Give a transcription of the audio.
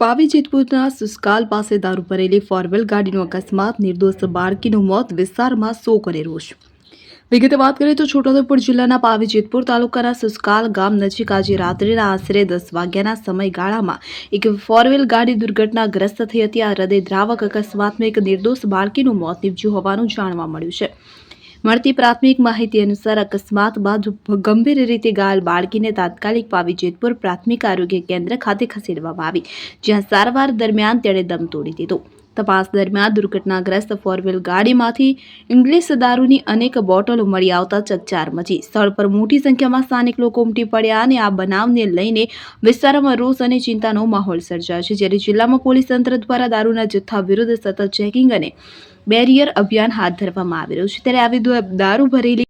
પાવી જેતપુરના સુસ્કાલ પાસે દારૂ ભરેલી ફોરવેલ ગાડીનો અકસ્માત, નિર્દોષ બાળકીનું મોત વિસ્તારમાં સો કરે રોષ? વિગતે વાત કરીએ તો છોટાઉદેપુર જિલ્લાના પાવી જેતપુર તાલુકાના સુસ્કાલ ગામ નજીક આજે રાત્રિના આશરે દસ વાગ્યાના સમયગાળામાં એક ફોરવેલ ગાડી દુર્ઘટનાગ્રસ્ત થઈ હતી. આ હૃદયદ્રાવક અકસ્માતમાં એક નિર્દોષ બાળકીનું મોત નીપજ્યું હોવાનું જાણવા મળ્યું છે. મળતી પ્રાથમિક માહિતી અનુસાર અકસ્માત બાદ ગંભીર રીતે ઘાયલ બાળકીને તાત્કાલિક પાવી જેતપુર પ્રાથમિક આરોગ્ય કેન્દ્ર ખાતે ખસેડવામાં આવી, જ્યાં સારવાર દરમિયાન તેણે દમ તોડી દીધો. તપાસ દરમિયાન દુર્ઘટનાગ્રસ્ત ફોરવ્હીલ ગાડીમાંથી ઇંગ્લિશ દારૂની અનેક બોટલો મળી આવતા ચકચાર મચી. સ્થળ પર મોટી સંખ્યામાં સ્થાનિક લોકો ઉમટી પડ્યા અને આ બનાવને લઈને વિસ્તારમાં રોષ અને ચિંતાનો માહોલ સર્જાયો છે. જ્યારે જિલ્લામાં પોલીસ તંત્ર દ્વારા દારૂના જથ્થા વિરુદ્ધ સતત ચેકિંગ અને બેરિયર અભિયાન હાથ ધરવામાં આવી રહ્યું છે. ત્યારે આવી દારૂ ભરેલી